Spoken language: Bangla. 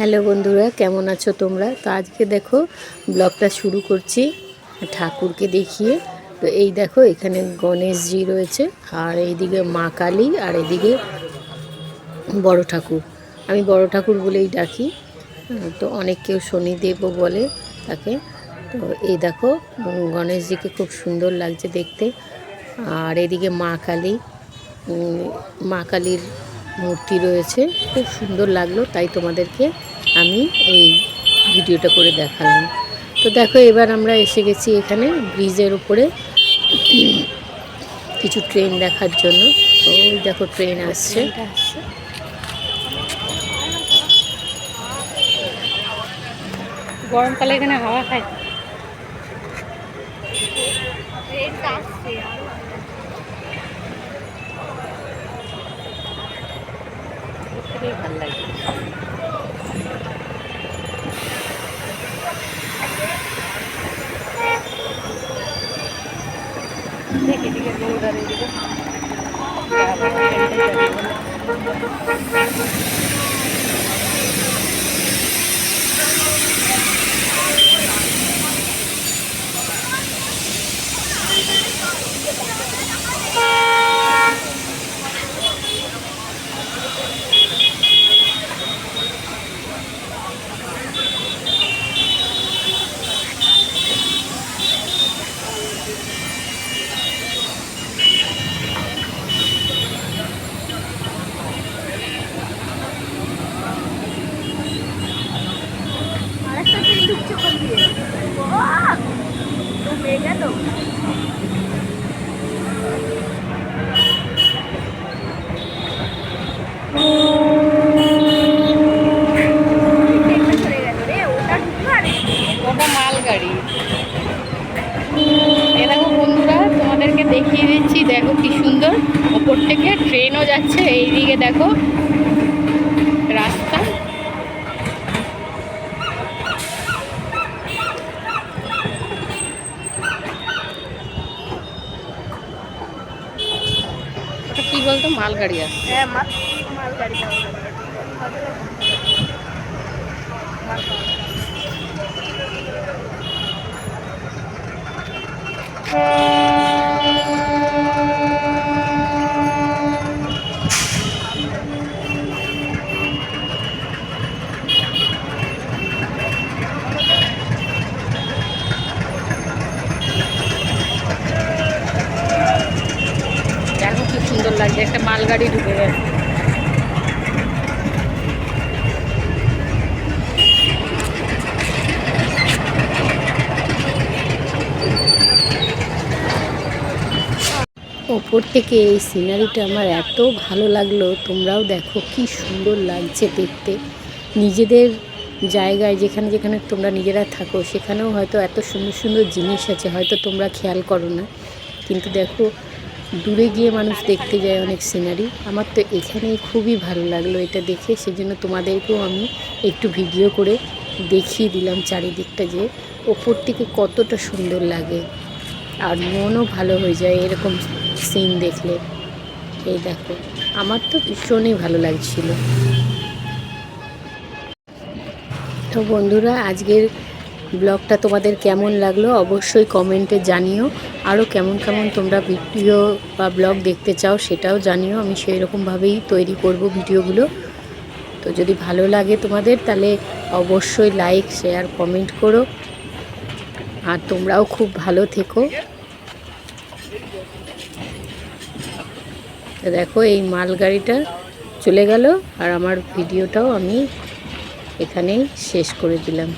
হ্যালো বন্ধুরা, কেমন আছো তোমরা? তো আজকে দেখো, ব্লগটা শুরু করছি ঠাকুরকে দেখিয়ে। তো এই দেখো, এখানে গণেশজি রয়েছে, আর এইদিকে মা কালী, আর এদিকে বড় ঠাকুর। আমি বড় ঠাকুর বলেই ডাকি তো অনেক কেউ শনিদেবও বলে তাকে। তো এই দেখো, গণেশজিকে খুব সুন্দর লাগছে দেখতে। আর এদিকে মা কালী মা কালীর মূর্তি রয়েছে। খুব সুন্দর লাগল তাই তোমাদেরকে আমি এই ভিডিওটা করে দেখালাম। তো দেখো এবার আমরা এসে গেছি এখানে ব্রিজের উপরে। কিছু ট্রেন দেখার জন্য। তো ওই দেখো ট্রেন আসছে। গরমকালে এখানে হাওয়া খায়। খুবই ভালো লাগে। দেখি দিকে মালগাড়ি দেখো বন্ধুরা, তোমাদেরকে দেখিয়ে দিচ্ছি, দেখো কি সুন্দর। ওপর থেকে ট্রেনও যাচ্ছে, এইদিকে দেখো রাস্তা। বলতো মালগাড়ি আছে হ্যাঁ মাল মালগাড়ি একটা মালগাড়ি ঢুকে গেছে। ওপর থেকে এই সিনারিটা আমার এত ভালো লাগল, তোমরাও দেখো কি সুন্দর লাগছে দেখতে। নিজেদের জায়গায় যেখানে যেখানে তোমরা নিজেরা থাকো, সেখানেও হয়তো এত সুন্দর সুন্দর জিনিস আছে, হয়তো তোমরা খেয়াল করো না। কিন্তু দেখো দূরে গিয়ে মানুষ দেখতে যায় অনেক সিনারি আমার তো এখানেই খুবই ভালো লাগল এটা দেখে, সেজন্য তোমাদেরকেও আমি একটু ভিডিও করে দেখিয়ে দিলাম চারিদিকটা যে ওপর থেকে কতটা সুন্দর লাগে। আর মনও ভালো হয়ে যায় এরকম সিন দেখলে। এই দেখো, আমার তো ভীষণই ভালো লাগছিল। তো বন্ধুরা, আজকের ব্লগটা তোমাদের কেমন লাগল অবশ্যই কমেন্টে জানিও। আরও কেমন কেমন তোমরা ভিডিও বা ব্লগ দেখতে চাও সেটাও জানিও। আমি সেই রকমভাবেই তৈরি করব ভিডিওগুলো। তো যদি ভালো লাগে তোমাদের তাহলে অবশ্যই লাইক, শেয়ার, কমেন্ট করো। আর তোমরাও খুব ভালো থেকো। দেখো এই মালগাড়িটা চলে গেল। আর আমার ভিডিওটাও আমি এখানেই শেষ করে দিলাম।